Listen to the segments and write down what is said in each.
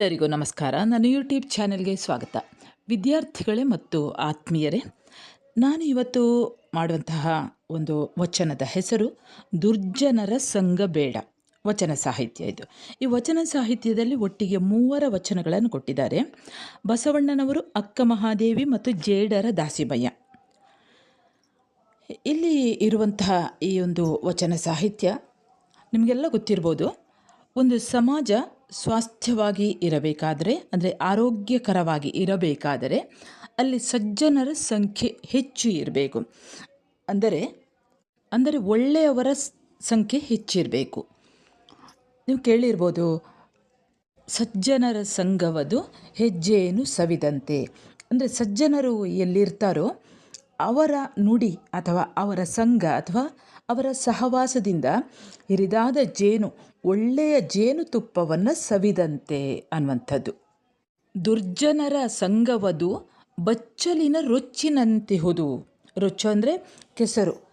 ಎಲ್ಲರಿಗೂ ನಮಸ್ಕಾರ. ನನ್ನ ಯೂಟ್ಯೂಬ್ ಚಾನೆಲ್ಗೆ ಸ್ವಾಗತ. ವಿದ್ಯಾರ್ಥಿಗಳೇ ಮತ್ತು ಆತ್ಮೀಯರೇ, ನಾನು ಇವತ್ತು ಮಾಡುವಂತಹ ಒಂದು ವಚನದ ಹೆಸರು ದುರ್ಜನರ ಸಂಘ ಬೇಡ. ವಚನ ಸಾಹಿತ್ಯ ಇದು. ಈ ವಚನ ಸಾಹಿತ್ಯದಲ್ಲಿ ಒಟ್ಟಿಗೆ ಮೂವರ ವಚನಗಳನ್ನು ಕೊಟ್ಟಿದ್ದಾರೆ. ಬಸವಣ್ಣನವರು ಅಕ್ಕ ಮಹಾದೇವಿ ಮತ್ತು ಜೇಡರ ದಾಸಿಮಯ್ಯ. ಇಲ್ಲಿ ಇರುವಂತಹ ಈ ಒಂದು ವಚನ ಸಾಹಿತ್ಯ ನಿಮಗೆಲ್ಲ ಗೊತ್ತಿರ್ಬೋದು. ಒಂದು ಸಮಾಜ ಸ್ವಾಸ್ಥ್ಯವಾಗಿ ಇರಬೇಕಾದರೆ, ಅಂದರೆ ಆರೋಗ್ಯಕರವಾಗಿ ಇರಬೇಕಾದರೆ ಅಲ್ಲಿ ಸಜ್ಜನರ ಸಂಖ್ಯೆ ಹೆಚ್ಚು ಇರಬೇಕು. ಅಂದರೆ ಅಂದರೆ ಒಳ್ಳೆಯವರ ಸಂಖ್ಯೆ ಹೆಚ್ಚಿರಬೇಕು ನೀವು ಕೇಳಿರ್ಬೋದು, ಸಜ್ಜನರ ಸಂಘವದು ಹೆಜ್ಜೆಯನ್ನು ಸವಿದಂತೆ. ಅಂದರೆ ಸಜ್ಜನರು ಎಲ್ಲಿರ್ತಾರೋ, ಅವರ ನುಡಿ ಅಥವಾ ಅವರ ಸಂಘ ಅಥವಾ ಅವರ ಸಹವಾಸದಿಂದ ಹಿರಿದಾದ ಜೇನು ಒಳ್ಳೆಯ ಜೇನುತುಪ್ಪವನ್ನು ಸವಿದಂತೆ ಅನ್ನುವಂಥದ್ದು. ದುರ್ಜನರ ಸಂಗವದು ಬಚ್ಚಲಿನ ರೊಚ್ಚಿನಂತಿಹುದು ರೊಚ್ಚು ಅಂದರೆ ಕೆಸರು.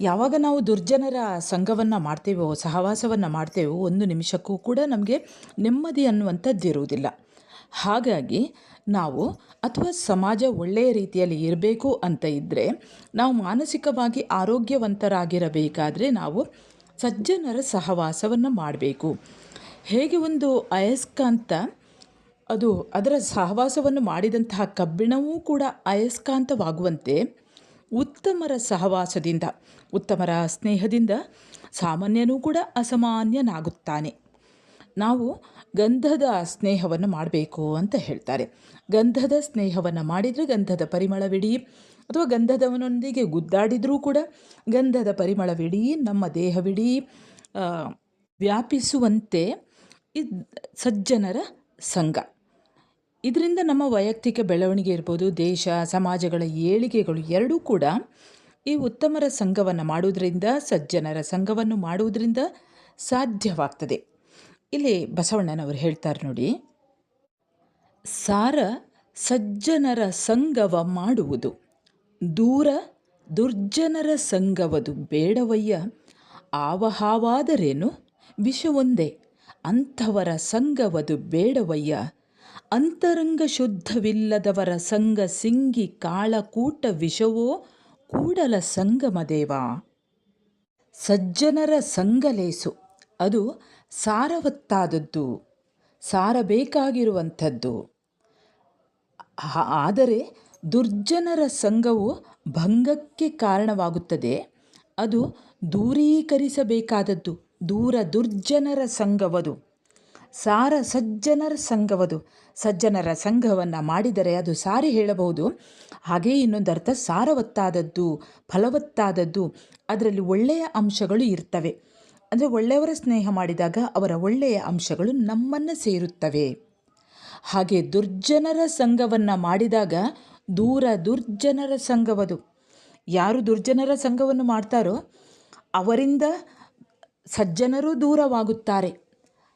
ಯಾವಾಗ ನಾವು ದುರ್ಜನರ ಸಂಘವನ್ನು ಮಾಡ್ತೇವೋ, ಸಹವಾಸವನ್ನು ಮಾಡ್ತೇವೋ ಒಂದು ನಿಮಿಷಕ್ಕೂ ಕೂಡ ನಮಗೆ ನೆಮ್ಮದಿ ಅನ್ನುವಂಥದ್ದು ಇರುವುದಿಲ್ಲ. ಹಾಗಾಗಿ ನಾವು ಅಥವಾ ಸಮಾಜ ಒಳ್ಳೆಯ ರೀತಿಯಲ್ಲಿ ಇರಬೇಕು ಅಂತ ಇದ್ದರೆ ನಾವು ಮಾನಸಿಕವಾಗಿ ಆರೋಗ್ಯವಂತರಾಗಿರಬೇಕಾದರೆ ನಾವು ಸಜ್ಜನರ ಸಹವಾಸವನ್ನು ಮಾಡಬೇಕು. ಹೇಗೆ ಒಂದು ಅಯಸ್ಕಾಂತ ಅದು ಅದರ ಸಹವಾಸವನ್ನು ಮಾಡಿದಂತಹ ಕಬ್ಬಿಣವೂ ಕೂಡ ಅಯಸ್ಕಾಂತವಾಗುವಂತೆ ಉತ್ತಮರ ಸಹವಾಸದಿಂದ, ಉತ್ತಮರ ಸ್ನೇಹದಿಂದ ಸಾಮಾನ್ಯನೂ ಕೂಡ ಅಸಾಮಾನ್ಯನಾಗುತ್ತಾನೆ. ನಾವು ಗಂಧದ ಸ್ನೇಹವನ್ನು ಮಾಡಬೇಕು ಅಂತ ಹೇಳ್ತಾರೆ. ಗಂಧದ ಸ್ನೇಹವನ್ನು ಮಾಡಿದರೆ ಗಂಧದ ಪರಿಮಳವಿಡೀ ಅಥವಾ ಗಂಧದವನೊಂದಿಗೆ ಗುದ್ದಾಡಿದರೂ ಕೂಡ ಗಂಧದ ಪರಿಮಳವಿಡೀ, ನಮ್ಮ ದೇಹವಿಡೀ ವ್ಯಾಪಿಸುವಂತೆ ಇದ್ ಸಜ್ಜನರ ಸಂಘ. ಇದರಿಂದ ನಮ್ಮ ವೈಯಕ್ತಿಕ ಬೆಳವಣಿಗೆ ಇರ್ಬೋದು, ದೇಶ, ಸಮಾಜಗಳ ಏಳಿಗೆಗಳು ಎರಡೂ ಕೂಡ ಈ ಉತ್ತಮರ ಸಂಘವನ್ನು ಮಾಡುವುದರಿಂದ ಸಜ್ಜನರ ಸಂಘವನ್ನು ಮಾಡುವುದರಿಂದ ಸಾಧ್ಯವಾಗ್ತದೆ. ಇಲ್ಲಿ ಬಸವಣ್ಣನವರು ಹೇಳ್ತಾರೆ ನೋಡಿ, ಸಾರ ಸಜ್ಜನರ ಸಂಗವ ಮಾಡುವುದು. ದೂರ ದುರ್ಜನರ ಸಂಗವದು ಬೇಡವಯ್ಯ. ಆವಹಾವಾದರೇನು? ವಿಷವೊಂದೇ. ಅಂಥವರ ಸಂಗವದು ಬೇಡವಯ್ಯ. ಅಂತರಂಗ ಶುದ್ಧವಿಲ್ಲದವರ ಸಂಗ ಸಿಂಗಿ ಕಾಳಕೂಟ ವಿಷವೋ ಕೂಡಲ ಸಂಗಮದೇವ. ಸಜ್ಜನರ ಸಂಗಲೇಸು. ಅದು ಸಾರವತ್ತಾದದ್ದು. ಸಾರಬೇಕಾಗಿರುವಂಥದ್ದು. ಆದರೆ ದುರ್ಜನರ ಸಂಘವು ಭಂಗಕ್ಕೆ ಕಾರಣವಾಗುತ್ತದೆ. ಅದು ದೂರೀಕರಿಸಬೇಕಾದದ್ದು, ದೂರ ದುರ್ಜನರ ಸಂಘವದು. ಸಾರ ಸಜ್ಜನರ ಸಂಘವದು. ಸಜ್ಜನರ ಸಂಘವನ್ನು ಮಾಡಿದರೆ ಅದು ಸಾರಿ ಹೇಳಬಹುದು. ಹಾಗೆ ಇನ್ನೊಂದು ಅರ್ಥ, ಸಾರವತ್ತಾದದ್ದು, ಫಲವತ್ತಾದದ್ದು, ಅದರಲ್ಲಿ ಒಳ್ಳೆಯ ಅಂಶಗಳು ಇರ್ತವೆ. ಅಂದರೆ ಒಳ್ಳೆಯವರ ಸ್ನೇಹ ಮಾಡಿದಾಗ ಅವರ ಒಳ್ಳೆಯ ಅಂಶಗಳು ನಮ್ಮನ್ನು ಸೇರುತ್ತವೆ. ಹಾಗೆ ದುರ್ಜನರ ಸಂಘವನ್ನು ಮಾಡಿದಾಗ ದೂರ ದುರ್ಜನರ ಸಂಘವದು. ಯಾರು ದುರ್ಜನರ ಸಂಘವನ್ನು ಮಾಡ್ತಾರೋ ಅವರಿಂದ ಸಜ್ಜನರು ದೂರವಾಗುತ್ತಾರೆ.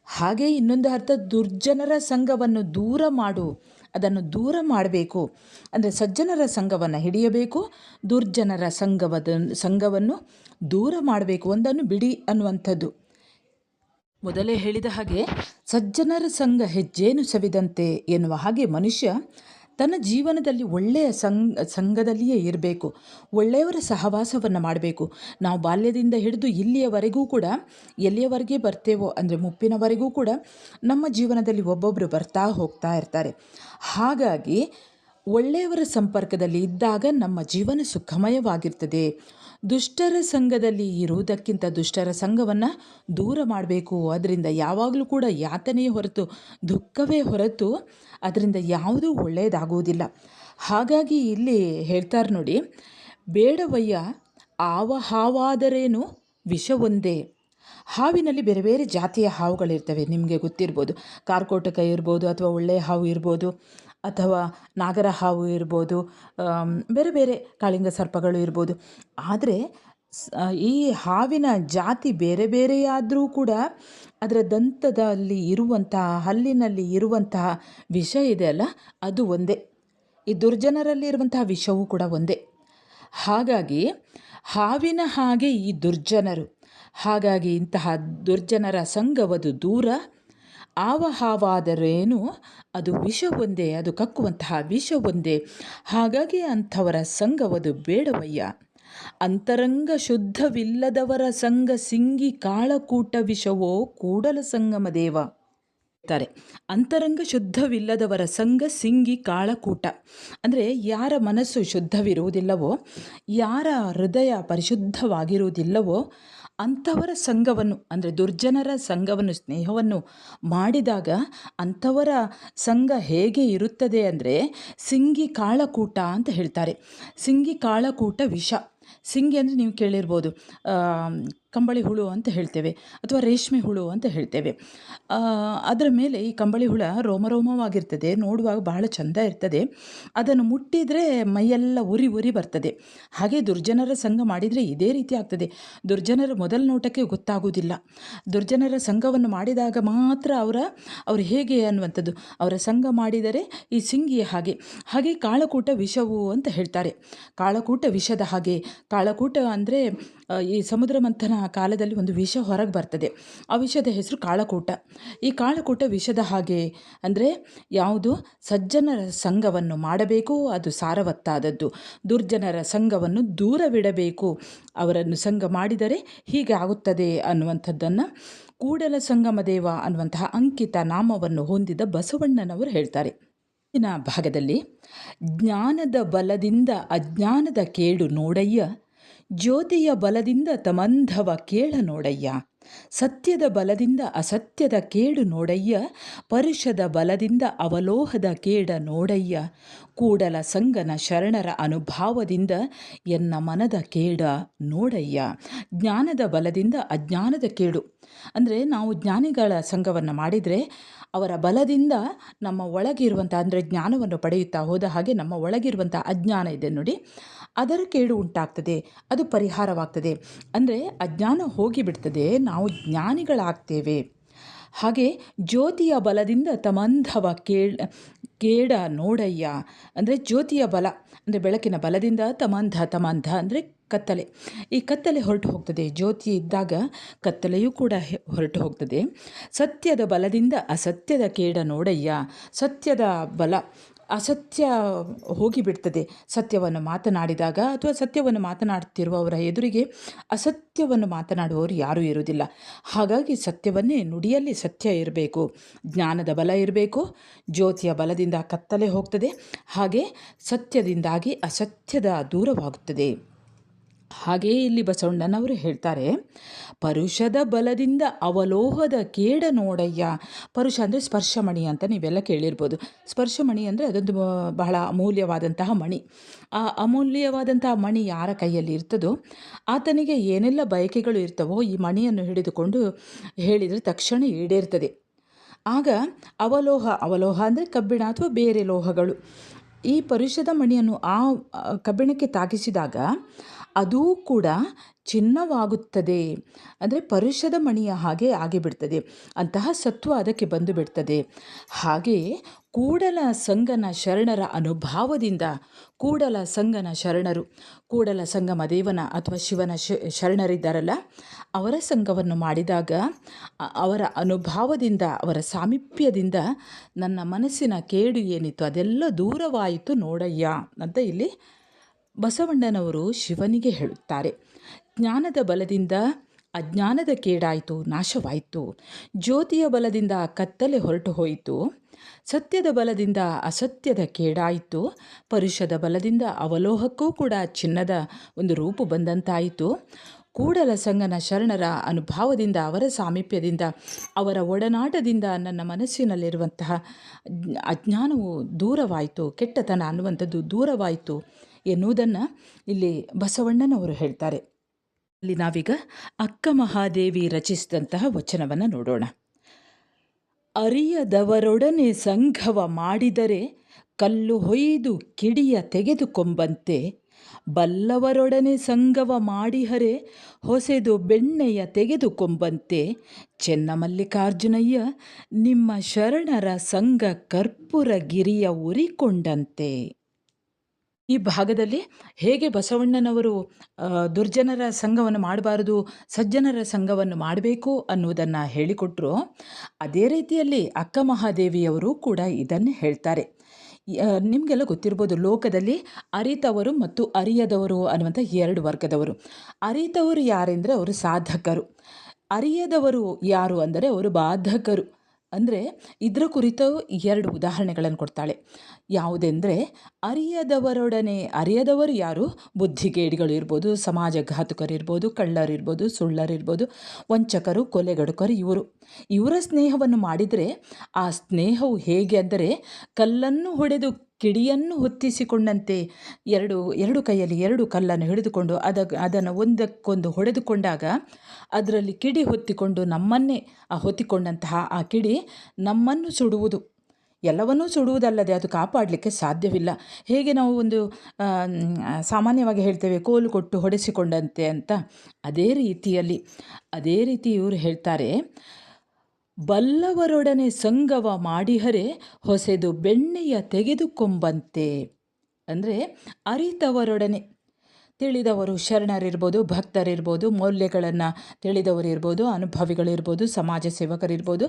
ಹಾಗೆ ಇನ್ನೊಂದು ಅರ್ಥ, ದುರ್ಜನರ ಸಂಘವನ್ನು ದೂರ ಮಾಡು, ಅದನ್ನು ದೂರ ಮಾಡಬೇಕು. ಅಂದರೆ ಸಜ್ಜನರ ಸಂಘವನ್ನು ಹಿಡಿಯಬೇಕು, ದುರ್ಜನರ ಸಂಘವದ, ಸಂಘವನ್ನು ದೂರ ಮಾಡಬೇಕು. ಒಂದನ್ನು ಬಿಡಿ ಅನ್ನುವಂಥದ್ದು. ಮೊದಲೇ ಹೇಳಿದ ಹಾಗೆ, ಸಜ್ಜನರ ಸಂಘ ಹೆಜ್ಜೇನು ಸವಿದಂತೆ ಎನ್ನುವ ಹಾಗೆ ಮನುಷ್ಯ ತನ್ನ ಜೀವನದಲ್ಲಿ ಒಳ್ಳೆಯ ಸಂಘ, ಸಂಘದಲ್ಲಿಯೇ ಇರಬೇಕು. ಒಳ್ಳೆಯವರ ಸಹವಾಸವನ್ನು ಮಾಡಬೇಕು. ನಾವು ಬಾಲ್ಯದಿಂದ ಹಿಡಿದು ಇಲ್ಲಿಯವರೆಗೂ ಕೂಡ, ಎಲ್ಲಿಯವರೆಗೆ ಬರ್ತೇವೋ ಅಂದರೆ ಮುಪ್ಪಿನವರೆಗೂ ಕೂಡ ನಮ್ಮ ಜೀವನದಲ್ಲಿ ಒಬ್ಬೊಬ್ಬರು ಬರ್ತಾ ಹೋಗ್ತಾ ಇರ್ತಾರೆ. ಹಾಗಾಗಿ ಒಳ್ಳೆಯವರ ಸಂಪರ್ಕದಲ್ಲಿ ಇದ್ದಾಗ ನಮ್ಮ ಜೀವನ ಸುಖಮಯವಾಗಿರ್ತದೆ. ದುಷ್ಟರ ಸಂಘದಲ್ಲಿ ಇರುವುದಕ್ಕಿಂತ ದುಷ್ಟರ ಸಂಘವನ್ನು ದೂರ ಮಾಡಬೇಕು. ಅದರಿಂದ ಯಾವಾಗಲೂ ಕೂಡ ಯಾತನೆಯೇ ಹೊರತು, ದುಃಖವೇ ಹೊರತು ಅದರಿಂದ ಯಾವುದೂ ಒಳ್ಳೆಯದಾಗುವುದಿಲ್ಲ ಹಾಗಾಗಿ ಇಲ್ಲಿ ಹೇಳ್ತಾರೆ ನೋಡಿ, ಬೇಡವಯ್ಯ ಆವ ಹಾವಾದರೇನು ವಿಷ ಒಂದೇ ಹಾವಿನಲ್ಲಿ ಬೇರೆ ಬೇರೆ ಜಾತಿಯ ಹಾವುಗಳಿರ್ತವೆ, ನಿಮಗೆ ಗೊತ್ತಿರ್ಬೋದು. ಕಾರ್ಕೋಟಕ ಇರ್ಬೋದು ಅಥವಾ ಒಳ್ಳೆಯ ಹಾವು ಇರ್ಬೋದು, ಅಥವಾ ನಾಗರ ಹಾವು ಇರ್ಬೋದು ಬೇರೆ ಬೇರೆ ಕಾಳಿಂಗ ಸರ್ಪಗಳು ಇರ್ಬೋದು. ಆದರೆ ಈ ಹಾವಿನ ಜಾತಿ ಬೇರೆ ಬೇರೆಯಾದರೂ ಕೂಡ ಅದರ ದಂತದಲ್ಲಿ ಇರುವಂತಹ, ಹಲ್ಲಿನಲ್ಲಿ ಇರುವಂತಹ ವಿಷ ಇದೆಯಲ್ಲ ಅದು ಒಂದೇ. ಈ ದುರ್ಜನರಲ್ಲಿ ಇರುವಂತಹ ವಿಷವೂ ಕೂಡ ಒಂದೇ. ಹಾಗಾಗಿ ಹಾವಿನ ಹಾಗೆ ಈ ದುರ್ಜನರು, ಹಾಗಾಗಿ ಇಂತಹ ದುರ್ಜನರ ಸಂಘವದು ದೂರ, ಆವ ಹಾವಾದರೇನು ಅದು ಒಂದೇ, ಅದು ಕಕ್ಕುವಂತಹ ವಿಷ ಒಂದೇ. ಹಾಗಾಗಿ ಅಂಥವರ ಸಂಘವದು ಬೇಡವಯ್ಯ. ಅಂತರಂಗ ಶುದ್ಧವಿಲ್ಲದವರ ಸಂಘ ಸಿಂಗಿ ಕಾಳಕೂಟ ವಿಷವೋ ಕೂಡಲ ಸಂಗಮ ದೇವ ತಾರೆ. ಅಂತರಂಗ ಶುದ್ಧವಿಲ್ಲದವರ ಸಂಘ ಸಿಂಗಿ ಕಾಳಕೂಟ. ಅಂದರೆ ಯಾರ ಮನಸ್ಸು ಶುದ್ಧವಿರುವುದಿಲ್ಲವೋ, ಯಾರ ಹೃದಯ ಪರಿಶುದ್ಧವಾಗಿರುವುದಿಲ್ಲವೋ ಅಂಥವರ ಸಂಘವನ್ನು, ಅಂದರೆ ದುರ್ಜನರ ಸಂಘವನ್ನು, ಸ್ನೇಹವನ್ನು ಮಾಡಿದಾಗ ಅಂಥವರ ಸಂಘ ಹೇಗೆ ಇರುತ್ತದೆ ಅಂದರೆ ಸಿಂಗಿ ಕಾಳಕೂಟ ಅಂತ ಹೇಳ್ತಾರೆ. ಸಿಂಗಿ ಕಾಳಕೂಟ ವಿಷ. ಸಿಂಗಿ ಅಂದರೆ ನೀವು ಕೇಳಿರ್ಬೋದು. ಕಂಬಳಿ ಹುಳು ಅಂತ ಹೇಳ್ತೇವೆ ಅಥವಾ ರೇಷ್ಮೆ ಹುಳು ಅಂತ ಹೇಳ್ತೇವೆ. ಅದರ ಮೇಲೆ ಈ ಕಂಬಳಿ ಹುಳ ರೋಮರೋಮವಾಗಿರ್ತದೆ, ನೋಡುವಾಗ ಬಹಳ ಚಂದ ಇರ್ತದೆ. ಅದನ್ನು ಮುಟ್ಟಿದರೆ ಮೈಯೆಲ್ಲ ಉರಿ ಉರಿ ಬರ್ತದೆ. ಹಾಗೆ ದುರ್ಜನರ ಸಂಘ ಮಾಡಿದರೆ ಇದೇ ರೀತಿ ಆಗ್ತದೆ. ದುರ್ಜನರ ಮೊದಲ ನೋಟಕ್ಕೆ ಗೊತ್ತಾಗುವುದಿಲ್ಲ. ದುರ್ಜನರ ಸಂಘವನ್ನು ಮಾಡಿದಾಗ ಮಾತ್ರ ಅವರ, ಅವರು ಹೇಗೆ ಅನ್ನುವಂಥದ್ದು. ಅವರ ಸಂಘ ಮಾಡಿದರೆ ಈ ಸಿಂಗಿಯ ಹಾಗೆ. ಹಾಗೆ ಕಾಳಕೂಟ ವಿಷವು ಅಂತ ಹೇಳ್ತಾರೆ. ಕಾಳಕೂಟ ವಿಷದ ಹಾಗೆ. ಕಾಳಕೂಟ ಅಂದರೆ ಈ ಸಮುದ್ರ ಮಂಥನ ಕಾಲದಲ್ಲಿ ಒಂದು ವಿಷ ಹೊರಗೆ ಬರ್ತದೆ. ಆ ವಿಷದ ಹೆಸರು ಕಾಳಕೂಟ. ಈ ಕಾಳಕೂಟ ವಿಷದ ಹಾಗೆ ಅಂದರೆ ಯಾವುದು? ಸಜ್ಜನರ ಸಂಘವನ್ನು ಮಾಡಬೇಕು, ಅದು ಸಾರವತ್ತಾದದ್ದು. ದುರ್ಜನರ ಸಂಘವನ್ನು ದೂರವಿಡಬೇಕು. ಅವರನ್ನು ಸಂಘ ಮಾಡಿದರೆ ಹೀಗೆ ಆಗುತ್ತದೆ ಅನ್ನುವಂಥದ್ದನ್ನು ಕೂಡಲ ಸಂಗಮ ದೇವ ಅನ್ನುವಂತಹ ಅಂಕಿತ ನಾಮವನ್ನು ಹೊಂದಿದ ಬಸವಣ್ಣನವರು ಹೇಳ್ತಾರೆ. ಇನ್ನ ಭಾಗದಲ್ಲಿ, ಜ್ಞಾನದ ಬಲದಿಂದ ಅಜ್ಞಾನದ ಕೇಡು ನೋಡಯ್ಯ ಜ್ಯೋತಿಯ ಬಲದಿಂದ ತಮಂಧವ ಕೇಳ ನೋಡಯ್ಯ ಸತ್ಯದ ಬಲದಿಂದ ಅಸತ್ಯದ ಕೇಡು ನೋಡಯ್ಯ ಪರುಷದ ಬಲದಿಂದ ಅವಲೋಹದ ಕೇಡ ನೋಡಯ್ಯ ಕೂಡಲ ಸಂಗನ ಶರಣರ ಅನುಭಾವದಿಂದ ಎನ್ನ ಮನದ ಕೇಡ ನೋಡಯ್ಯ. ಜ್ಞಾನದ ಬಲದಿಂದ ಅಜ್ಞಾನದ ಕೇಡು. ಅಂದರೆ ನಾವು ಜ್ಞಾನಿಗಳ ಸಂಘವನ್ನು ಮಾಡಿದರೆ ಅವರ ಬಲದಿಂದ ನಮ್ಮ ಒಳಗಿರುವಂಥ ಅಂದರೆ ಜ್ಞಾನವನ್ನು ಪಡೆಯುತ್ತಾ ಹೋದ ಹಾಗೆ ನಮ್ಮ ಒಳಗಿರುವಂಥ ಅಜ್ಞಾನ ಇದೆ ನೋಡಿ. ಅದರ ಕೇಡು ಉಂಟಾಗ್ತದೆ, ಅದು ಪರಿಹಾರವಾಗ್ತದೆ. ಅಂದರೆ ಅಜ್ಞಾನ ಹೋಗಿಬಿಡ್ತದೆ, ನಾವು ಜ್ಞಾನಿಗಳಾಗ್ತೇವೆ. ಹಾಗೆ ಜ್ಯೋತಿಯ ಬಲದಿಂದ ತಮಂಧವ ಕೇಳ, ಕೇಡ ನೋಡಯ್ಯ. ಅಂದರೆ ಜ್ಯೋತಿಯ ಬಲ, ಅಂದರೆ ಬೆಳಕಿನ ಬಲದಿಂದ ತಮಂಧ ತಮಂಧ, ಅಂದರೆ ಕತ್ತಲೆ. ಈ ಕತ್ತಲೆ ಹೊರಟು ಹೋಗ್ತದೆ. ಜ್ಯೋತಿ ಇದ್ದಾಗ ಕತ್ತಲೆಯೂ ಕೂಡ ಹೊರಟು ಹೋಗ್ತದೆ. ಸತ್ಯದ ಬಲದಿಂದ ಅಸತ್ಯದ ಕೇಡ ನೋಡಯ್ಯ. ಸತ್ಯದ ಬಲ ಅಸತ್ಯ ಹೋಗಿಬಿಡ್ತದೆ ಸತ್ಯವನ್ನು ಮಾತನಾಡಿದಾಗ ಅಥವಾ ಸತ್ಯವನ್ನು ಮಾತನಾಡುತ್ತಿರುವವರ ಎದುರಿಗೆ ಅಸತ್ಯವನ್ನು ಮಾತನಾಡುವವರು ಯಾರೂ ಇರುವುದಿಲ್ಲ. ಹಾಗಾಗಿ ಸತ್ಯವನ್ನೇ ನುಡಿಯಲ್ಲಿ ಸತ್ಯ ಇರಬೇಕು. ಜ್ಞಾನದ ಬಲ ಇರಬೇಕು. ಜ್ಯೋತಿಯ ಬಲದಿಂದ ಕತ್ತಲೆ ಹೋಗ್ತದೆ. ಹಾಗೆ ಸತ್ಯದಿಂದಾಗಿ ಅಸತ್ಯದ ದೂರವಾಗುತ್ತದೆ. ಹಾಗೆಯೇ ಇಲ್ಲಿ ಬಸವಣ್ಣನವರು ಹೇಳ್ತಾರೆ, ಪರುಷದ ಬಲದಿಂದ ಅವಲೋಹದ ಕೇಡ ನೋಡಯ್ಯ ಪರುಷ ಅಂದರೆ ಸ್ಪರ್ಶಮಣಿ ಅಂತ ನೀವೆಲ್ಲ ಕೇಳಿರ್ಬೋದು. ಸ್ಪರ್ಶಮಣಿ ಅಂದರೆ ಅದೊಂದು ಬಹಳ ಅಮೂಲ್ಯವಾದಂತಹ ಮಣಿ. ಆ ಅಮೂಲ್ಯವಾದಂತಹ ಮಣಿ ಯಾರ ಕೈಯಲ್ಲಿ ಇರ್ತದೋ, ಆತನಿಗೆ ಏನೆಲ್ಲ ಬಯಕೆಗಳು ಇರ್ತವೋ ಈ ಮಣಿಯನ್ನು ಹಿಡಿದುಕೊಂಡು ಹೇಳಿದರೆ ತಕ್ಷಣ ಈಡೇರ್ತದೆ. ಆಗ ಅವಲೋಹ ಅವಲೋಹ ಅಂದರೆ ಕಬ್ಬಿಣ ಅಥವಾ ಬೇರೆ ಲೋಹಗಳು. ಈ ಪರುಷದ ಮಣಿಯನ್ನು ಆ ಕಬ್ಬಿಣಕ್ಕೆ ತಾಗಿಸಿದಾಗ ಅದೂ ಕೂಡ ಚಿನ್ನವಾಗುತ್ತದೆ. ಅಂದರೆ ಪರುಷದ ಮಣಿಯ ಹಾಗೆ ಆಗಿಬಿಡ್ತದೆ. ಅಂತಹ ಸತ್ವ ಅದಕ್ಕೆ ಬಂದು ಬಿಡ್ತದೆ ಹಾಗೆಯೇ ಕೂಡಲ ಸಂಗನ ಶರಣರ ಅನುಭಾವದಿಂದ ಕೂಡಲ ಸಂಗನ ಶರಣರು, ಕೂಡಲ ಸಂಗಮ ದೇವನ ಅಥವಾ ಶಿವನ ಶರಣರಿದ್ದಾರಲ್ಲ, ಅವರ ಸಂಘವನ್ನು ಮಾಡಿದಾಗ ಅವರ ಅನುಭಾವದಿಂದ, ಅವರ ಸಾಮೀಪ್ಯದಿಂದ ನನ್ನ ಮನಸ್ಸಿನ ಕೇಡು ಏನಿತ್ತು ಅದೆಲ್ಲ ದೂರವಾಯಿತು ನೋಡಯ್ಯ ಅಂತ ಇಲ್ಲಿ ಬಸವಣ್ಣನವರು ಶಿವನಿಗೆ ಹೇಳುತ್ತಾರೆ, ಜ್ಞಾನದ ಬಲದಿಂದ ಅಜ್ಞಾನದ ಕೇಡಾಯಿತು, ನಾಶವಾಯಿತು. ಜ್ಯೋತಿಯ ಬಲದಿಂದ ಕತ್ತಲೆ ಹೊರಟು ಹೋಯಿತು. ಸತ್ಯದ ಬಲದಿಂದ ಅಸತ್ಯದ ಕೇಡಾಯಿತು. ಪರುಷದ ಬಲದಿಂದ ಅವಲೋಹಕ್ಕೂ ಕೂಡ ಚಿನ್ನದ ಒಂದು ರೂಪು ಬಂದಂತಾಯಿತು. ಕೂಡಲ ಸಂಗನ ಶರಣರ ಅನುಭಾವದಿಂದ, ಅವರ ಸಾಮೀಪ್ಯದಿಂದ, ಅವರ ಒಡನಾಟದಿಂದ ನನ್ನ ಮನಸ್ಸಿನಲ್ಲಿರುವಂತಹ ಅಜ್ಞಾನವು ದೂರವಾಯಿತು. ಕೆಟ್ಟತನ ಅನ್ನುವಂಥದ್ದು ದೂರವಾಯಿತು. ಎನ್ನುವುದನ್ನು ಇಲ್ಲಿ ಬಸವಣ್ಣನವರು ಹೇಳ್ತಾರೆ. ಇಲ್ಲಿ ನಾವೀಗ ಅಕ್ಕ ಮಹಾದೇವಿ ರಚಿಸಿದಂತಹ ವಚನವನ್ನು ನೋಡೋಣ. ಅರಿಯದವರೊಡನೆ ಸಂಘವ ಮಾಡಿದರೆ ಕಲ್ಲು ಹೊಯ್ದು ಕಿಡಿಯ ತೆಗೆದುಕೊಂಬಂತೆ, ಬಲ್ಲವರೊಡನೆ ಸಂಘವ ಮಾಡಿಹರೆ ಹೊಸೆದು ಬೆಣ್ಣೆಯ ತೆಗೆದುಕೊಂಬಂತೆ, ಚೆನ್ನಮಲ್ಲಿಕಾರ್ಜುನಯ್ಯ ನಿಮ್ಮ ಶರಣರ ಸಂಘ ಕರ್ಪೂರ ಗಿರಿಯ ಉರಿಕೊಂಡಂತೆ. ಈ ಭಾಗದಲ್ಲಿ ಹೇಗೆ ಬಸವಣ್ಣನವರು ದುರ್ಜನರ ಸಂಘವನ್ನು ಮಾಡಬಾರದು, ಸಜ್ಜನರ ಸಂಘವನ್ನು ಮಾಡಬೇಕು ಅನ್ನುವುದನ್ನು ಹೇಳಿಕೊಟ್ರು. ಅದೇ ರೀತಿಯಲ್ಲಿ ಅಕ್ಕ ಮಹಾದೇವಿಯವರು ಕೂಡ ಇದನ್ನು ಹೇಳ್ತಾರೆ. ನಿಮಗೆಲ್ಲ ಗೊತ್ತಿರ್ಬೋದು, ಲೋಕದಲ್ಲಿ ಅರಿತವರು ಮತ್ತು ಅರಿಯದವರು ಅನ್ನುವಂಥ ಎರಡು ವರ್ಗದವರು. ಅರಿತವರು ಯಾರೆಂದರೆ ಅವರು ಸಾಧಕರು. ಅರಿಯದವರು ಯಾರು ಅಂದರೆ ಅವರು ಬಾಧಕರು. ಅಂದರೆ ಇದರ ಕುರಿತು ಎರಡು ಉದಾಹರಣೆಗಳನ್ನು ಕೊಡ್ತಾಳೆ. ಯಾವುದೆಂದರೆ ಅರಿಯದವರೊಡನೆ, ಅರಿಯದವರು ಯಾರು? ಬುದ್ಧಿಗೇಡಿಗಳು ಇರ್ಬೋದು ಸಮಾಜಘಾತುಕರಿರ್ಬೋದು ಕಳ್ಳರಿರ್ಬೋದು ಸುಳ್ಳರಿರ್ಬೋದು ವಂಚಕರು, ಕೊಲೆಗಡುಕರು ಇವರು. ಇವರ ಸ್ನೇಹವನ್ನು ಮಾಡಿದರೆ ಆ ಸ್ನೇಹವು ಹೇಗೆ ಅಂದರೆ ಕಲ್ಲನ್ನು ಹೊಡೆದು ಕಿಡಿಯನ್ನು ಹೊತ್ತಿಸಿಕೊಂಡಂತೆ ಎರಡು ಎರಡು ಕೈಯಲ್ಲಿ ಎರಡು ಕಲ್ಲನ್ನು ಹಿಡಿದುಕೊಂಡು ಅದ, ಅದನ್ನು ಒಂದಕ್ಕೊಂದು ಹೊಡೆದುಕೊಂಡಾಗ ಅದರಲ್ಲಿ ಕಿಡಿ ಹೊತ್ತಿಕೊಂಡು ನಮ್ಮನ್ನೇ ಹೊತ್ತಿಕೊಂಡಂತಹ ಆ ಕಿಡಿ ನಮ್ಮನ್ನು ಸುಡುವುದು. ಎಲ್ಲವನ್ನೂ ಸುಡುವುದಲ್ಲದೆ ಅದು ಕಾಪಾಡಲಿಕ್ಕೆ ಸಾಧ್ಯವಿಲ್ಲ. ಹೇಗೆ ನಾವು ಒಂದು ಸಾಮಾನ್ಯವಾಗಿ ಹೇಳ್ತೇವೆ, ಕೋಲು ಕೊಟ್ಟು ಹೊಡೆಸಿಕೊಂಡಂತೆ ಅಂತ ಅದೇ ರೀತಿಯಲ್ಲಿ, ಅದೇ ರೀತಿ ಇವರು ಹೇಳ್ತಾರೆ, ಬಲ್ಲವರೊಡನೆ ಸಂಗವ ಮಾಡಿಹರೆ ಹೊಸೆದು ಬೆಣ್ಣೆಯ ತೆಗೆದುಕೊಂಬಂತೆ. ಅಂದರೆ ಅರಿತವರೊಡನೆ ತಿಳಿದವರು ಶರಣರಿರ್ಬೋದು, ಭಕ್ತರಿರ್ಬೋದು, ಮೌಲ್ಯಗಳನ್ನು ತಿಳಿದವರಿರ್ಬೋದು, ಅನುಭವಿಗಳಿರ್ಬೋದು, ಸಮಾಜ ಸೇವಕರಿರ್ಬೋದು,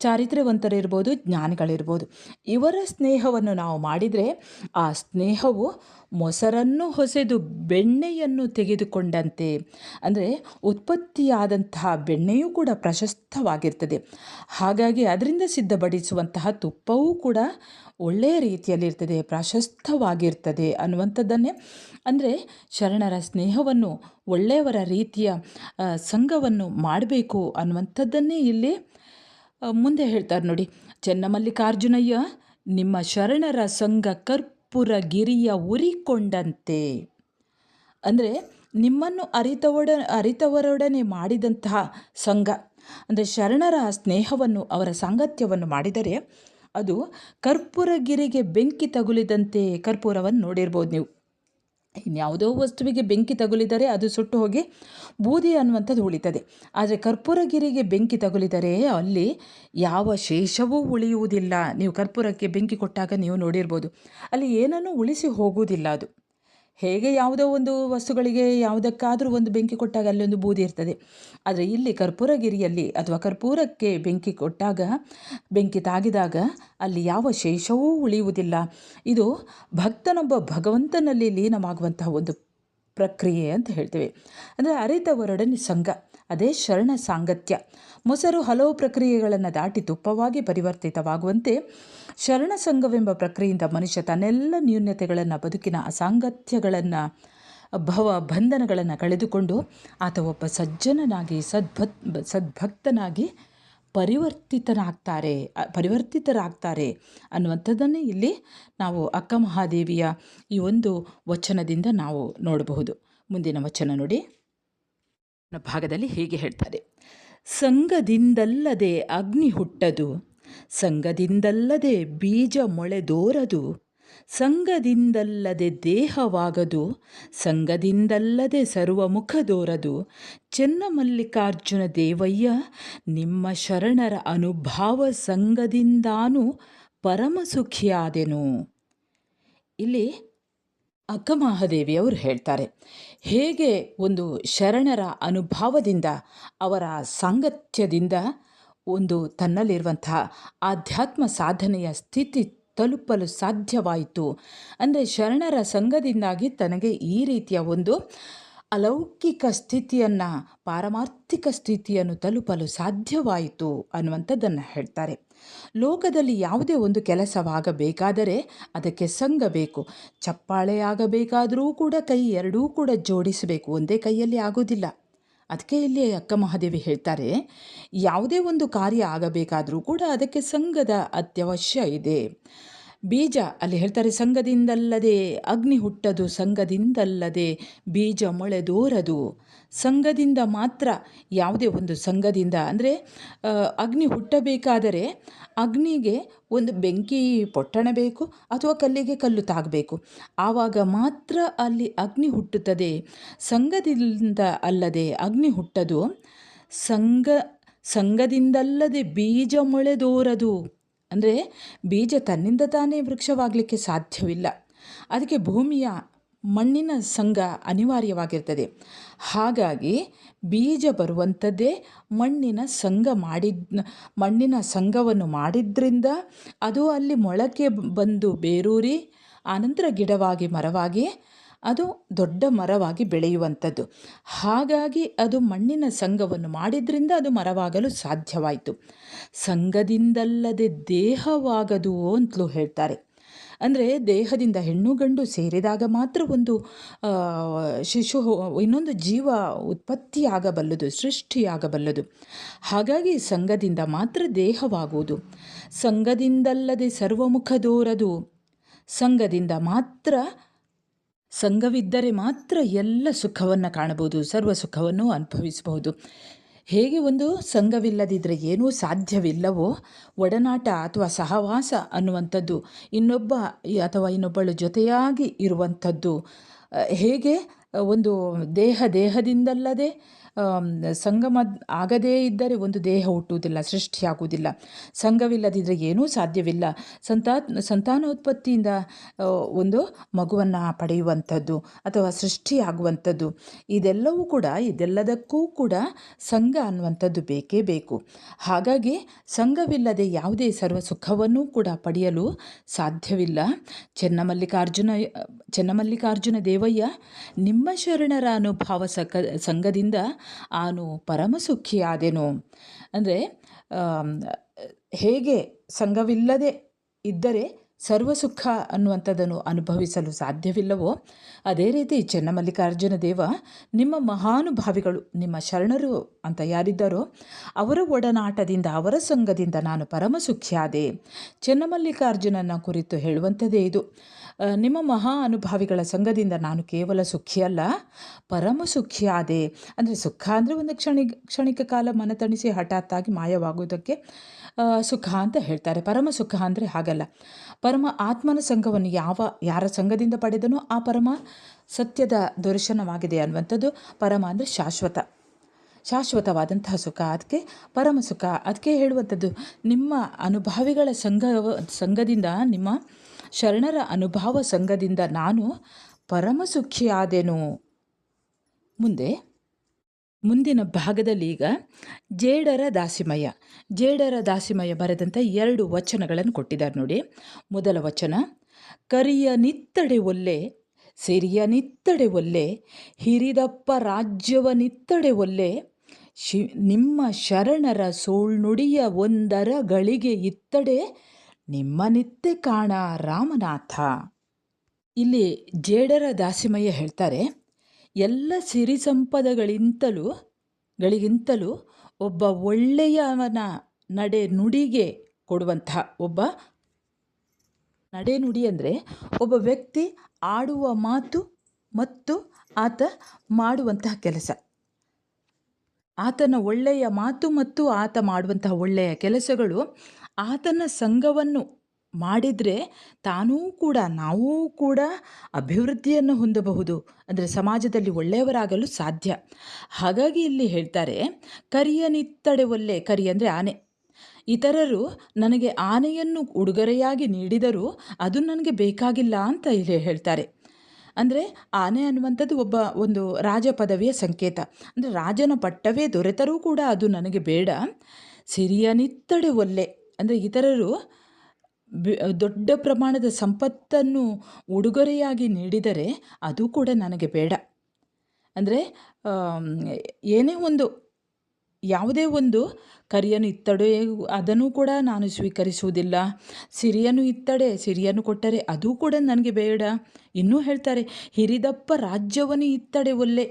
ಚಾರಿತ್ರ್ಯವಂತರಿರ್ಬೋದು, ಜ್ಞಾನಿಗಳಿರ್ಬೋದು. ಇವರ ಸ್ನೇಹವನ್ನು ನಾವು ಮಾಡಿದರೆ ಆ ಸ್ನೇಹವು ಮೊಸರನ್ನು ಹೊಸೆದು ಬೆಣ್ಣೆಯನ್ನು ತೆಗೆದುಕೊಂಡಂತೆ, ಅಂದರೆ ಉತ್ಪತ್ತಿಯಾದಂತಹ ಬೆಣ್ಣೆಯೂ ಕೂಡ ಪ್ರಶಸ್ತವಾಗಿರ್ತದೆ. ಹಾಗಾಗಿ ಅದರಿಂದ ಸಿದ್ಧಪಡಿಸುವಂತಹ ತುಪ್ಪವೂ ಕೂಡ ಒಳ್ಳೆಯ ರೀತಿಯಲ್ಲಿರ್ತದೆ, ಪ್ರಾಶಸ್ತವಾಗಿರ್ತದೆ ಅನ್ನುವಂಥದ್ದನ್ನೇ ಅಂದರೆ ಶರಣರ ಸ್ನೇಹವನ್ನು, ಒಳ್ಳೆಯವರ ರೀತಿಯ ಸಂಘವನ್ನು ಮಾಡಬೇಕು ಅನ್ನುವಂಥದ್ದನ್ನೇ ಇಲ್ಲಿ ಮುಂದೆ ಹೇಳ್ತಾರೆ ನೋಡಿ. ಚೆನ್ನಮಲ್ಲಿಕಾರ್ಜುನಯ್ಯ, ನಿಮ್ಮ ಶರಣರ ಸಂಘ ಕರ್ಪುರ ಗಿರಿಯ ಉರಿಕೊಂಡಂತೆ. ಅಂದರೆ ನಿಮ್ಮನ್ನು ಅರಿತವಡ, ಅರಿತವರೊಡನೆ ಮಾಡಿದಂತಹ ಸಂಘ. ಅಂದರೆ ಶರಣರ ಸ್ನೇಹವನ್ನು, ಅವರ ಸಾಂಗತ್ಯವನ್ನು ಮಾಡಿದರೆ ಅದು ಕರ್ಪೂರಗಿರಿಗೆ ಬೆಂಕಿ ತಗುಲಿದಂತೆ ಕರ್ಪೂರವನ್ನು ನೋಡಿರ್ಬೋದು ನೀವು. ಇನ್ಯಾವುದೋ ವಸ್ತುವಿಗೆ ಬೆಂಕಿ ತಗುಲಿದರೆ ಅದು ಸುಟ್ಟು ಹೋಗಿ ಬೂದಿ ಅನ್ನುವಂಥದ್ದು ಉಳಿತದೆ. ಆದರೆ ಕರ್ಪೂರಗಿರಿಗೆ ಬೆಂಕಿ ತಗುಲಿದರೆ ಅಲ್ಲಿ ಯಾವ ಶೇಷವೂ ಉಳಿಯುವುದಿಲ್ಲ. ನೀವು ಕರ್ಪೂರಕ್ಕೆ ಬೆಂಕಿ ಕೊಟ್ಟಾಗ ನೀವು ನೋಡಿರ್ಬೋದು. ಅಲ್ಲಿ ಏನನ್ನೂ ಉಳಿಸಿ ಹೋಗುವುದಿಲ್ಲ ಅದು. ಹೇಗೆ ಯಾವುದೋ ಒಂದು ವಸ್ತುಗಳಿಗೆ ಯಾವುದಕ್ಕಾದರೂ ಒಂದು ಬೆಂಕಿ ಕೊಟ್ಟಾಗ ಅಲ್ಲಿ ಒಂದು ಬೂದಿ ಇರ್ತದೆ. ಆದರೆ ಇಲ್ಲಿ ಕರ್ಪೂರಗಿರಿಯಲ್ಲಿ ಅಥವಾ ಕರ್ಪೂರಕ್ಕೆ ಬೆಂಕಿ ಕೊಟ್ಟಾಗ, ಬೆಂಕಿ ತಾಗಿದಾಗ ಅಲ್ಲಿ ಯಾವ ಶೇಷವೂ ಉಳಿಯುವುದಿಲ್ಲ. ಇದು ಭಕ್ತನೊಬ್ಬ ಭಗವಂತನಲ್ಲಿ ಲೀನವಾಗುವಂತಹ ಒಂದು ಪ್ರಕ್ರಿಯೆ ಅಂತ ಹೇಳ್ತೇವೆ. ಅಂದರೆ ಅರಿತವರೊಡನೆ ಸಂಘ. ಅದೇ ಶರಣ ಸಾಂಗತ್ಯ. ಮೊಸರು ಹಲವು ಪ್ರಕ್ರಿಯೆಗಳನ್ನು ದಾಟಿ ತುಪ್ಪವಾಗಿ ಪರಿವರ್ತಿತವಾಗುವಂತೆ ಶರಣ ಸಂಘವೆಂಬ ಪ್ರಕ್ರಿಯೆಯಿಂದ ಮನುಷ್ಯ ತನ್ನೆಲ್ಲ ನ್ಯೂನ್ಯತೆಗಳನ್ನು ಬದುಕಿನ ಅಸಾಂಗತ್ಯಗಳನ್ನು, ಭವ ಬಂಧನಗಳನ್ನು ಕಳೆದುಕೊಂಡು ಆತ ಒಬ್ಬ ಸಜ್ಜನನಾಗಿ, ಸದ್ಭತ್, ಸದ್ಭಕ್ತನಾಗಿ ಪರಿವರ್ತಿತನಾಗ್ತಾರೆ, ಪರಿವರ್ತಿತರಾಗ್ತಾರೆ ಅನ್ನುವಂಥದ್ದನ್ನೇ ಇಲ್ಲಿ ನಾವು ಅಕ್ಕ ಮಹಾದೇವಿಯ ಈ ಒಂದು ವಚನದಿಂದ ನಾವು ನೋಡಬಹುದು. ಮುಂದಿನ ವಚನ ನೋಡಿ. ಭಾಗದಲ್ಲಿ ಹೀಗೆ ಹೇಳ್ತಾರೆ. ಸಂಘದಿಂದಲ್ಲದೆ ಅಗ್ನಿ ಹುಟ್ಟದು, ಸಂಘದಿಂದಲ್ಲದೆ ಬೀಜ ಮೊಳೆದೋರದು ಸಂಘದಿಂದಲ್ಲದೆ ದೇಹವಾಗದು, ಸಂಘದಿಂದಲ್ಲದೆ ಸರ್ವಮುಖದೋರದು ಚೆನ್ನಮಲ್ಲಿಕಾರ್ಜುನ ದೇವಯ್ಯ, ನಿಮ್ಮ ಶರಣರ ಅನುಭಾವ ಸಂಘದಿಂದಾನು ಪರಮಸುಖಿಯಾದೆನು. ಇಲ್ಲಿ ಅಕ್ಕಮಹಾದೇವಿಯವರು ಹೇಳ್ತಾರೆ ಹೇಗೆ ಒಂದು ಶರಣರ ಅನುಭವದಿಂದ, ಅವರ ಸಾಂಗತ್ಯದಿಂದ ಒಂದು ತನ್ನಲ್ಲಿರುವಂತಹ ಆಧ್ಯಾತ್ಮ ಸಾಧನೆಯ ಸ್ಥಿತಿ ತಲುಪಲು ಸಾಧ್ಯವಾಯಿತು. ಅಂದರೆ ಶರಣರ ಸಂಘದಿಂದಾಗಿ ತನಗೆ ಈ ರೀತಿಯ ಒಂದು ಅಲೌಕಿಕ ಸ್ಥಿತಿಯನ್ನು, ಪಾರಮಾರ್ಥಿಕ ಸ್ಥಿತಿಯನ್ನು ತಲುಪಲು ಸಾಧ್ಯವಾಯಿತು ಅನ್ನುವಂಥದ್ದನ್ನು ಹೇಳ್ತಾರೆ. ಲೋಕದಲ್ಲಿ ಯಾವುದೇ ಒಂದು ಕೆಲಸವಾಗಬೇಕಾದರೆ ಅದಕ್ಕೆ ಸಂಘ ಬೇಕು. ಚಪ್ಪಾಳೆ ಆಗಬೇಕಾದರೂ ಕೂಡ ಕೈ ಎರಡೂ ಕೂಡ ಜೋಡಿಸಬೇಕು. ಒಂದೇ ಕೈಯಲ್ಲಿ ಆಗೋದಿಲ್ಲ ಅದಕ್ಕೆ ಇಲ್ಲಿ ಅಕ್ಕ ಮಹಾದೇವಿ ಹೇಳ್ತಾರೆ, ಯಾವುದೇ ಒಂದು ಕಾರ್ಯ ಆಗಬೇಕಾದರೂ ಕೂಡ ಅದಕ್ಕೆ ಸಂಘದ ಅತ್ಯವಶ್ಯ ಇದೆ. ಬೀಜ ಅಲ್ಲಿ ಹೇಳ್ತಾರೆ, ಸಂಘದಿಂದಲ್ಲದೆ ಅಗ್ನಿ ಹುಟ್ಟದು, ಸಂಘದಿಂದಲ್ಲದೆ ಬೀಜ ಮೊಳೆದೋರದು ಸಂಘದಿಂದ ಮಾತ್ರ ಯಾವುದೇ ಒಂದು ಸಂಘದಿಂದ, ಅಂದರೆ ಅಗ್ನಿ ಹುಟ್ಟಬೇಕಾದರೆ ಅಗ್ನಿಗೆ ಒಂದು ಬೆಂಕಿ ಪೊಟ್ಟಣ ಬೇಕು ಅಥವಾ ಕಲ್ಲಿಗೆ ಕಲ್ಲು ತಾಗಬೇಕು. ಆವಾಗ ಮಾತ್ರ ಅಲ್ಲಿ ಅಗ್ನಿ ಹುಟ್ಟುತ್ತದೆ. ಸಂಘದಿಂದ ಅಲ್ಲದೆ ಅಗ್ನಿ ಹುಟ್ಟದು, ಸಂಘ, ಸಂಘದಿಂದಲ್ಲದೆ ಬೀಜ ಮೊಳೆದೋರದು ಅಂದರೆ ಬೀಜ ತನ್ನಿಂದ ತಾನೇ ವೃಕ್ಷವಾಗಲಿಕ್ಕೆ ಸಾಧ್ಯವಿಲ್ಲ. ಅದಕ್ಕೆ ಭೂಮಿಯ ಮಣ್ಣಿನ ಸಂಘ ಅನಿವಾರ್ಯವಾಗಿರ್ತದೆ. ಹಾಗಾಗಿ ಬೀಜ ಬರುವಂಥದ್ದೇ ಮಣ್ಣಿನ ಸಂಘ ಮಾಡಿದ, ಮಣ್ಣಿನ ಸಂಘವನ್ನು ಮಾಡಿದ್ರಿಂದ ಅದು ಅಲ್ಲಿ ಮೊಳಕೆ ಬಂದು ಬೇರೂರಿ, ಆನಂತರ ಗಿಡವಾಗಿ ಮರವಾಗಿ ಅದು ದೊಡ್ಡ ಮರವಾಗಿ ಬೆಳೆಯುವಂಥದ್ದು. ಹಾಗಾಗಿ ಅದು ಮಣ್ಣಿನ ಸಂಘವನ್ನು ಮಾಡಿದ್ರಿಂದ ಅದು ಮರವಾಗಲು ಸಾಧ್ಯವಾಯಿತು. ಸಂಘದಿಂದಲ್ಲದೆ ದೇಹವಾಗದು ಅಂತಲೂ ಹೇಳ್ತಾರೆ. ಅಂದರೆ ದೇಹದಿಂದ ಹೆಣ್ಣು ಗಂಡು ಸೇರಿದಾಗ ಮಾತ್ರ ಒಂದು ಶಿಶು ಇನ್ನೊಂದು ಜೀವ ಉತ್ಪತ್ತಿಯಾಗಬಲ್ಲದು, ಸೃಷ್ಟಿಯಾಗಬಲ್ಲದು. ಹಾಗಾಗಿ ಸಂಘದಿಂದ ಮಾತ್ರ ದೇಹವಾಗುವುದು. ಸಂಘದಿಂದಲ್ಲದೆ ಸರ್ವಮುಖದೋರದು ಸಂಘದಿಂದ ಮಾತ್ರ ಸಂಘವಿದ್ದರೆ ಮಾತ್ರ ಎಲ್ಲ ಸುಖವನ್ನು ಕಾಣಬಹುದು, ಸರ್ವ ಸುಖವನ್ನು ಅನುಭವಿಸಬಹುದು. ಹೇಗೆ ಒಂದು ಸಂಘವಿಲ್ಲದಿದ್ದರೆ ಏನೂ ಸಾಧ್ಯವಿಲ್ಲವೋ, ಒಡನಾಟ ಅಥವಾ ಸಹವಾಸ ಅನ್ನುವಂಥದ್ದು, ಇನ್ನೊಬ್ಬ ಅಥವಾ ಇನ್ನೊಬ್ಬಳ ಜೊತೆಯಾಗಿ ಇರುವಂಥದ್ದು ಹೇಗೆ ಒಂದು ದೇಹ ದೇಹದಿಂದಲ್ಲದೆ ಸಂಗಮ ಆಗದೇ ಇದ್ದರೆ ಒಂದು ದೇಹ ಹುಟ್ಟುವುದಿಲ್ಲ, ಸೃಷ್ಟಿಯಾಗುವುದಿಲ್ಲ. ಸಂಘವಿಲ್ಲದಿದ್ದರೆ ಏನೂ ಸಾಧ್ಯವಿಲ್ಲ. ಸಂತಾ, ಸಂತಾನೋತ್ಪತ್ತಿಯಿಂದ ಒಂದು ಮಗುವನ್ನು ಪಡೆಯುವಂಥದ್ದು ಅಥವಾ ಸೃಷ್ಟಿಯಾಗುವಂಥದ್ದು. ಇದೆಲ್ಲವೂ ಕೂಡ, ಇದೆಲ್ಲದಕ್ಕೂ ಕೂಡ ಸಂಘ ಅನ್ನುವಂಥದ್ದು ಬೇಕೇ ಬೇಕು. ಹಾಗಾಗಿ ಸಂಘವಿಲ್ಲದೆ ಯಾವುದೇ ಸರ್ವ ಸುಖವನ್ನೂ ಕೂಡ ಪಡೆಯಲು ಸಾಧ್ಯವಿಲ್ಲ. ಚೆನ್ನಮಲ್ಲಿಕಾರ್ಜುನ ಚೆನ್ನಮಲ್ಲಿಕಾರ್ಜುನ ದೇವಯ್ಯ ನಿಮ್ಮ ಶರಣರ ಅನುಭವ ಸಕ, ಸಂಘದಿಂದ ಆನು ಪರಮಸುಖಿಯಾದೆನು. ಅಂದರೆ ಹೇಗೆ ಸಂಘವಿಲ್ಲದೆ ಇದ್ದರೆ ಸರ್ವ ಸುಖ ಅನ್ನುವಂಥದ್ದನ್ನು ಅನುಭವಿಸಲು ಸಾಧ್ಯವಿಲ್ಲವೋ? ಅದೇ ರೀತಿ ಚೆನ್ನಮಲ್ಲಿಕಾರ್ಜುನ ದೇವ, ನಿಮ್ಮ ಮಹಾನುಭಾವಿಗಳು ನಿಮ್ಮ ಶರಣರು ಅಂತ ಯಾರಿದ್ದಾರೋ, ಅವರ ಒಡನಾಟದಿಂದ, ಅವರ ಸಂಘದಿಂದ ನಾನು ಪರಮಸುಖ್ಯಾದೆ. ಚೆನ್ನಮಲ್ಲಿಕಾರ್ಜುನನ ಕುರಿತು ಹೇಳುವಂಥದ್ದೇ ಇದು. ನಿಮ್ಮ ಮಹಾ ಅನುಭಾವಿಗಳ ಸಂಘದಿಂದ ನಾನು ಕೇವಲ ಸುಖಿಯಲ್ಲ ಪರಮ ಸುಖಿಯಾದೆ ಅಂದರೆ ಸುಖ ಅಂದರೆ ಒಂದು ಕ್ಷಣಿಕ ಕ್ಷಣಿಕ ಕಾಲ ಮನತಣಿಸಿ ಹಠಾತ್ತಾಗಿ ಮಾಯವಾಗುವುದಕ್ಕೆ ಸುಖ ಅಂತ ಹೇಳ್ತಾರೆ. ಪರಮ ಸುಖ ಅಂದರೆ ಹಾಗಲ್ಲ. ಪರಮ ಆತ್ಮನ ಸಂಘವನ್ನು ಯಾವ, ಯಾರ ಸಂಘದಿಂದ ಪಡೆದನೋ ಆ ಪರಮ ಸತ್ಯದ ದರ್ಶನವಾಗಿದೆ ಅನ್ನುವಂಥದ್ದು ಪರಮ ಅಂದರೆ ಶಾಶ್ವತ. ಶಾಶ್ವತವಾದಂತಹ ಸುಖ. ಅದಕ್ಕೆ ಪರಮ ಸುಖ. ಅದಕ್ಕೆ ಹೇಳುವಂಥದ್ದು ನಿಮ್ಮ ಅನುಭಾವಿಗಳ ಸಂಘ ಸಂಘದಿಂದ, ನಿಮ್ಮ ಶರಣರ ಅನುಭವ ಸಂಘದಿಂದ ನಾನು ಪರಮಸುಖಿಯಾದೆನು ಮುಂದೆ ಮುಂದಿನ ಭಾಗದಲ್ಲಿ ಈಗ ಜೇಡರ ದಾಸಿಮಯ್ಯ. ಜೇಡರ ದಾಸಿಮಯ ಬರೆದಂಥ ಎರಡು ವಚನಗಳನ್ನು ಕೊಟ್ಟಿದ್ದಾರೆ ನೋಡಿ. ಮೊದಲ ವಚನ, ಕರಿಯ ನಿತ್ತಡೆ ಒಲ್ಲೆ, ಸಿರಿಯ ನಿತ್ತಡೆ ಒಲ್ಲೆ, ಹಿರಿದಪ್ಪ ರಾಜ್ಯವ ನಿತ್ತಡೆ ಒಲ್ಲೆ, ಶಿ, ನಿಮ್ಮ ಶರಣರ ಸೋಳ್ನುಡಿಯ ಒಂದರ ಗಳಿಗೆ ಇತ್ತಡೆ, ನಿಮ್ಮ ನಿತ್ಯ ಕಾಣ ರಾಮನಾಥ. ಇಲ್ಲಿ ಜೇಡರ ದಾಸಿಮಯ್ಯ ಹೇಳ್ತಾರೆ ಎಲ್ಲ ಸಿರಿ ಸಂಪದಗಳಿಂತಲೂ ಗಳಿಗಿಂತಲೂ ಒಬ್ಬ ಒಳ್ಳೆಯವನ ನಡೆ ನುಡಿಗೆ ಕೊಡುವಂತಹ ಒಬ್ಬ ನಡೆ ನುಡಿ ಅಂದರೆ ಒಬ್ಬ ವ್ಯಕ್ತಿ ಆಡುವ ಮಾತು ಮತ್ತು ಆತ ಮಾಡುವಂತಹ ಕೆಲಸ. ಆತನ ಒಳ್ಳೆಯ ಮಾತು ಮತ್ತು ಆತ ಮಾಡುವಂತಹ ಒಳ್ಳೆಯ ಕೆಲಸಗಳು ಆತನ ಸಂಘವನ್ನು ಮಾಡಿದರೆ ತಾನೂ ಕೂಡ, ನಾವೂ ಕೂಡ ಅಭಿವೃದ್ಧಿಯನ್ನು ಹೊಂದಬಹುದು. ಅಂದರೆ ಸಮಾಜದಲ್ಲಿ ಒಳ್ಳೆಯವರಾಗಲು ಸಾಧ್ಯ. ಹಾಗಾಗಿ ಇಲ್ಲಿ ಹೇಳ್ತಾರೆ, ಕರಿಯನಿತ್ತಡೆ ಒಲ್ಲೆ, ಕರಿ ಅಂದರೆ ಆನೆ. ಇತರರು ನನಗೆ ಆನೆಯನ್ನು ಉಡುಗೊರೆಯಾಗಿ ನೀಡಿದರೂ ಅದು ನನಗೆ ಬೇಕಾಗಿಲ್ಲ ಅಂತ ಇಲ್ಲಿ ಹೇಳ್ತಾರೆ. ಅಂದರೆ ಆನೆ ಅನ್ನುವಂಥದ್ದು ಒಬ್ಬ ಒಂದು ರಾಜ ಪದವಿಯ ಸಂಕೇತ. ಅಂದರೆ ರಾಜನ ಪಟ್ಟವೇ ದೊರೆತರೂ ಕೂಡ ಅದು ನನಗೆ ಬೇಡ. ಸಿರಿಯನಿತ್ತಡೆ ಒಲ್ಲೆ. ಅಂದರೆ ಇತರರು ದೊಡ್ಡ ಪ್ರಮಾಣದ ಸಂಪತ್ತನ್ನು ಉಡುಗೊರೆಯಾಗಿ ನೀಡಿದರೆ ಅದು ಕೂಡ ನನಗೆ ಬೇಡ. ಅಂದರೆ ಏನೇ ಒಂದು, ಯಾವುದೇ ಒಂದು ಕರಿಯನ್ನು ಇತ್ತಡೆ ಅದನ್ನು ಕೂಡ ನಾನು ಸ್ವೀಕರಿಸುವುದಿಲ್ಲ. ಸಿರಿಯನ್ನು ಇತ್ತಡೆ ಸಿರಿಯನ್ನು ಕೊಟ್ಟರೆ ಅದು ಕೂಡ ನನಗೆ ಬೇಡ. ಇನ್ನೂ ಹೇಳ್ತಾರೆ, ಹಿರಿದಪ್ಪ ರಾಜ್ಯವನ್ನು ಇತ್ತಡೆ ಒಲ್ಲೆ.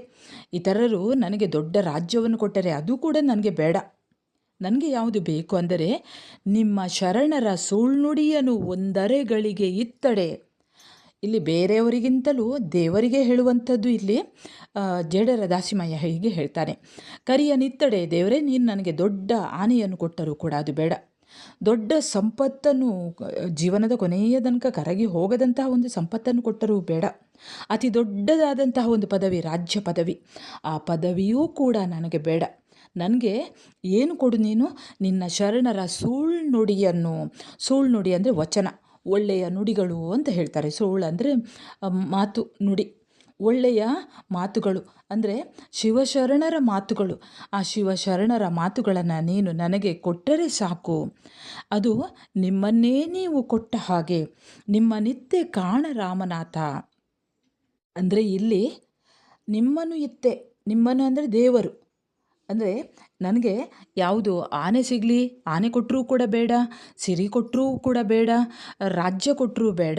ಇತರರು ನನಗೆ ದೊಡ್ಡ ರಾಜ್ಯವನ್ನು ಕೊಟ್ಟರೆ ಅದು ಕೂಡ ನನಗೆ ಬೇಡ. ನನಗೆ ಯಾವುದು ಬೇಕು ಅಂದರೆ ನಿಮ್ಮ ಶರಣರ ಸುಳ್ನುಡಿಯನು ಒಂದರೆಗಳಿಗೆ ಇತ್ತಡೆ. ಇಲ್ಲಿ ಬೇರೆಯವರಿಗಿಂತಲೂ ದೇವರಿಗೆ ಹೇಳುವಂಥದ್ದು ಇಲ್ಲಿ ಜೇಡರ ದಾಸಿಮಯ್ಯ ಹೀಗೆ ಹೇಳ್ತಾನೆ ಕರಿಯ ನಿತ್ತಡೆ ದೇವರೇ, ನೀನು ನನಗೆ ದೊಡ್ಡ ಆನೆಯನ್ನು ಕೊಟ್ಟರೂ ಕೂಡ ಅದು ಬೇಡ. ದೊಡ್ಡ ಸಂಪತ್ತನ್ನು, ಜೀವನದ ಕೊನೆಯ ತನಕ ಕರಗಿ ಹೋಗದಂತಹ ಒಂದು ಸಂಪತ್ತನ್ನು ಕೊಟ್ಟರೂ ಬೇಡ. ಅತಿ ದೊಡ್ಡದಾದಂತಹ ಒಂದು ಪದವಿ, ರಾಜ್ಯ ಪದವಿ. ಆ ಪದವಿಯೂ ಕೂಡ ನನಗೆ ಬೇಡ. ನನಗೆ ಏನು ಕೊಡು ನೀನು? ನಿನ್ನ ಶರಣರ ಸುಳ್ನುಡಿಯನ್ನು ಸುಳ್ನುಡಿ ಅಂದರೆ ವಚನ, ಒಳ್ಳೆಯ ನುಡಿಗಳು ಅಂತ ಹೇಳ್ತಾರೆ. ಸುಳ್ಳು ಅಂದರೆ ಮಾತು, ನುಡಿ. ಒಳ್ಳೆಯ ಮಾತುಗಳು ಅಂದರೆ ಶಿವಶರಣರ ಮಾತುಗಳು. ಆ ಶಿವಶರಣರ ಮಾತುಗಳನ್ನು ನೀನು ನನಗೆ ಕೊಟ್ಟರೆ ಸಾಕು. ಅದು ನಿಮ್ಮನ್ನೇ ನೀವು ಕೊಟ್ಟ ಹಾಗೆ, ನಿಮ್ಮ ನಿತ್ಯ ಕಾಣ ರಾಮನಾಥ. ಅಂದರೆ ಇಲ್ಲಿ ನಿಮ್ಮನ್ನು ಇತ್ತೆ, ನಿಮ್ಮನ್ನು ಅಂದರೆ ದೇವರು. ಅಂದರೆ ನನಗೆ ಯಾವುದು ಆನೆ ಸಿಗಲಿ, ಆನೆ ಕೊಟ್ಟರೂ ಕೂಡ ಬೇಡ, ಸಿರಿ ಕೊಟ್ಟರೂ ಕೂಡ ಬೇಡ, ರಾಜ್ಯ ಕೊಟ್ಟರೂ ಬೇಡ.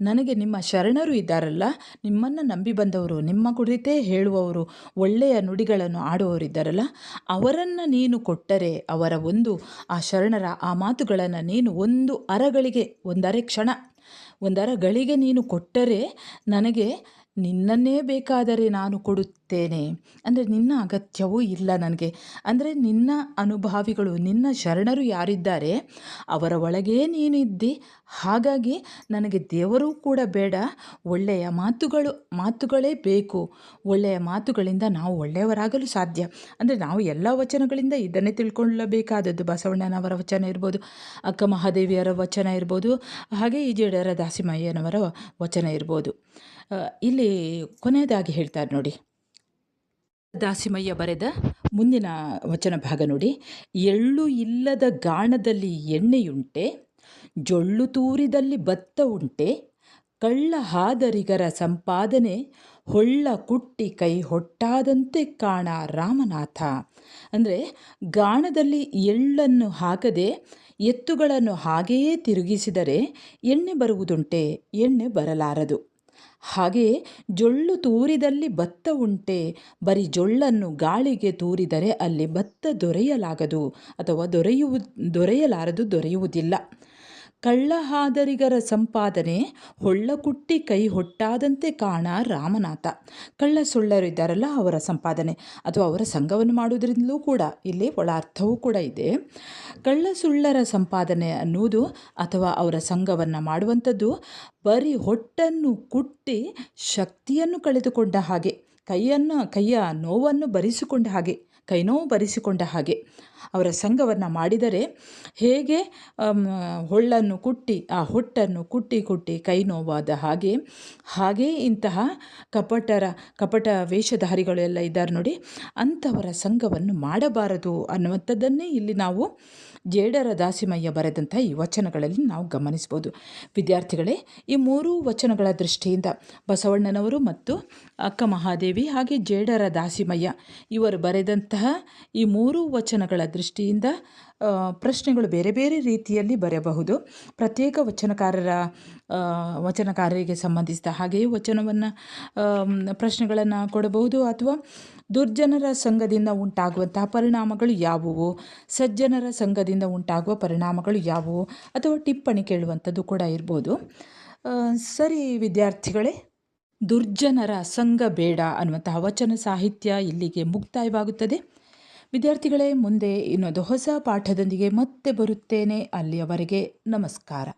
ನನಗೆ ನಿಮ್ಮ ಶರಣರು ಇದ್ದಾರಲ್ಲ, ನಿಮ್ಮನ್ನು ನಂಬಿ ಬಂದವರು, ನಿಮ್ಮ ಕುರಿತೇ ಹೇಳುವವರು, ಒಳ್ಳೆಯ ನುಡಿಗಳನ್ನು ಆಡುವವರು ಇದ್ದಾರಲ್ಲ, ಅವರನ್ನು ನೀನು ಕೊಟ್ಟರೆ, ಅವರ ಒಂದು ಆ ಶರಣರ ಆ ಮಾತುಗಳನ್ನು ನೀನು ಒಂದು ಅರಗಳಿಗೆ, ಒಂದರೆ ಕ್ಷಣ, ಒಂದರ ಗಳಿಗೆ ನೀನು ಕೊಟ್ಟರೆ, ನನಗೆ ನಿನ್ನನ್ನೇ ಬೇಕಾದರೆ ನಾನು ಕೊಡುತ್ತೇನೆ. ಅಂದರೆ ನಿನ್ನ ಅಗತ್ಯವೂ ಇಲ್ಲ ನನಗೆ. ಅಂದರೆ ನಿನ್ನ ಅನುಭಾವಿಗಳು, ನಿನ್ನ ಶರಣರು ಯಾರಿದ್ದಾರೆ, ಅವರ ಒಳಗೇ ನೀನಿದ್ದಿ ಹಾಗಾಗಿ ನನಗೆ ದೇವರೂ ಕೂಡ ಬೇಡ. ಒಳ್ಳೆಯ ಮಾತುಗಳು, ಮಾತುಗಳೇ ಬೇಕು. ಒಳ್ಳೆಯ ಮಾತುಗಳಿಂದ ನಾವು ಒಳ್ಳೆಯವರಾಗಲು ಸಾಧ್ಯ. ಅಂದರೆ ನಾವು ಎಲ್ಲ ವಚನಗಳಿಂದ ಇದನ್ನೇ ತಿಳ್ಕೊಳ್ಳಬೇಕಾದದ್ದು. ಬಸವಣ್ಣನವರ ವಚನ ಇರ್ಬೋದು, ಅಕ್ಕ ಮಹಾದೇವಿಯರ ವಚನ ಇರ್ಬೋದು, ಹಾಗೆ ಈಜೇಡರ ದಾಸಿಮಯ್ಯನವರ ವಚನ ಇರ್ಬೋದು. ಇಲ್ಲಿ ಕೊನೆಯದಾಗಿ ಹೇಳ್ತಾರೆ ನೋಡಿ. ದಾಸಿಮಯ್ಯ ಬರೆದ ಮುಂದಿನ ವಚನ ಭಾಗ ನೋಡಿ. ಎಳ್ಳು ಇಲ್ಲದ ಗಾಣದಲ್ಲಿ ಎಣ್ಣೆಯುಂಟೆ ಜೊಳ್ಳು ತೂರಿದಲ್ಲಿ ಬತ್ತ ಉಂಟೆ, ಕಳ್ಳ ಹಾದರಿಗರ ಸಂಪಾದನೆ, ಹೊಳ್ಳ ಕುಟ್ಟಿ ಕೈ ಹೊಟ್ಟಾದಂತೆ ಕಾಣ ರಾಮನಾಥ. ಅಂದರೆ ಗಾಣದಲ್ಲಿ ಎಳ್ಳನ್ನು ಹಾಕದೆ ಎತ್ತುಗಳನ್ನು ಹಾಗೆಯೇ ತಿರುಗಿಸಿದರೆ ಎಣ್ಣೆ ಬರುವುದುಂಟೆ, ಎಣ್ಣೆ ಬರಲಾರದು. ಹಾಗೆಯೇ ಜೊಳ್ಳು ತೂರಿದಲ್ಲಿ ಭತ್ತ ಉಂಟೆ, ಬರೀ ಜೊಳ್ಳನ್ನು ಗಾಳಿಗೆ ತೂರಿದರೆ ಅಲ್ಲಿ ಭತ್ತ ದೊರೆಯಲಾಗದು ಅಥವಾ ದೊರೆಯುವು, ದೊರೆಯಲಾರದು ದೊರೆಯುವುದಿಲ್ಲ. ಕಳ್ಳಹಾದರಿಗರ ಸಂಪಾದನೆ ಹೊಳ್ಳಕುಟ್ಟಿ ಕೈ ಹೊಟ್ಟಾದಂತೆ ಕಾಣ ರಾಮನಾಥ. ಕಳ್ಳ ಸುಳ್ಳರು ಇದ್ದಾರಲ್ಲ ಅವರ ಸಂಪಾದನೆ. ಅಥವಾ ಅವರ ಸಂಘವನ್ನು ಮಾಡುವುದರಿಂದಲೂ ಕೂಡ ಇಲ್ಲಿ ಒಳ ಅರ್ಥವೂ ಕೂಡ ಇದೆ. ಕಳ್ಳ ಸುಳ್ಳರ ಸಂಪಾದನೆ ಅನ್ನುವುದು ಅಥವಾ ಅವರ ಸಂಘವನ್ನು ಮಾಡುವಂಥದ್ದು ಬರೀ ಹೊಟ್ಟನ್ನು ಕುಟ್ಟಿ ಶಕ್ತಿಯನ್ನು ಕಳೆದುಕೊಂಡ ಹಾಗೆ, ಕೈಯನ್ನು, ಕೈಯ ನೋವನ್ನು ಭರಿಸಿಕೊಂಡ ಹಾಗೆ. ಕೈನೋವು ಬರಿಸಿಕೊಂಡ ಹಾಗೆ. ಅವರ ಸಂಘವನ್ನು ಮಾಡಿದರೆ ಹೇಗೆ ಹೊಳ್ಳನ್ನು ಕುಟ್ಟಿ, ಆ ಹೊಟ್ಟನ್ನು ಕುಟ್ಟಿ ಕುಟ್ಟಿ ಕೈ ನೋವಾದ ಹಾಗೆ, ಹಾಗೇ ಇಂತಹ ಕಪಟರ, ಕಪಟ ವೇಷಧಾರಿಗಳು ಎಲ್ಲ ಇದ್ದಾರೆ ನೋಡಿ, ಅಂಥವರ ಸಂಘವನ್ನು ಮಾಡಬಾರದು ಅನ್ನುವಂಥದ್ದನ್ನೇ ಇಲ್ಲಿ ನಾವು ಜೇಡರ ದಾಸಿಮಯ್ಯ ಬರೆದಂಥ ಈ ವಚನಗಳಲ್ಲಿ ನಾವು ಗಮನಿಸ್ಬೋದು ವಿದ್ಯಾರ್ಥಿಗಳೇ, ಈ ಮೂರೂ ವಚನಗಳ ದೃಷ್ಟಿಯಿಂದ ಬಸವಣ್ಣನವರು ಮತ್ತು ಅಕ್ಕ ಮಹಾದೇವಿ ಹಾಗೆ ಜೇಡರ ದಾಸಿಮಯ್ಯ ಇವರು ಬರೆದಂತಹ ಈ ಮೂರೂ ವಚನಗಳ ದೃಷ್ಟಿಯಿಂದ ಪ್ರಶ್ನೆಗಳು ಬೇರೆ ಬೇರೆ ರೀತಿಯಲ್ಲಿ ಬರೆಯಬಹುದು. ಪ್ರತ್ಯೇಕ ವಚನಕಾರರ ವಚನಕಾರರಿಗೆ ಸಂಬಂಧಿಸಿದ ಹಾಗೆಯೇ ವಚನವನ್ನು ಪ್ರಶ್ನೆಗಳನ್ನು ಕೊಡಬಹುದು ಅಥವಾ ದುರ್ಜನರ ಸಂಘದಿಂದ ಉಂಟಾಗುವಂತಹ ಪರಿಣಾಮಗಳು ಯಾವುವು? ಸಜ್ಜನರ ಸಂಘದಿಂದ ಉಂಟಾಗುವ ಪರಿಣಾಮಗಳು ಯಾವುವು? ಅಥವಾ ಟಿಪ್ಪಣಿ ಕೇಳುವಂಥದ್ದು ಕೂಡ ಇರ್ಬೋದು. ಸರಿ ವಿದ್ಯಾರ್ಥಿಗಳೇ, ದುರ್ಜನರ ಸಂಘ ಬೇಡ ಅನ್ನುವಂತಹ ವಚನ ಸಾಹಿತ್ಯ ಇಲ್ಲಿಗೆ ಮುಕ್ತಾಯವಾಗುತ್ತದೆ. ವಿದ್ಯಾರ್ಥಿಗಳೇ ಮುಂದೆ ಇನ್ನೊಂದು ಹೊಸ ಪಾಠದೊಂದಿಗೆ ಮತ್ತೆ ಬರುತ್ತೇನೆ. ಅಲ್ಲಿಯವರೆಗೆ ನಮಸ್ಕಾರ.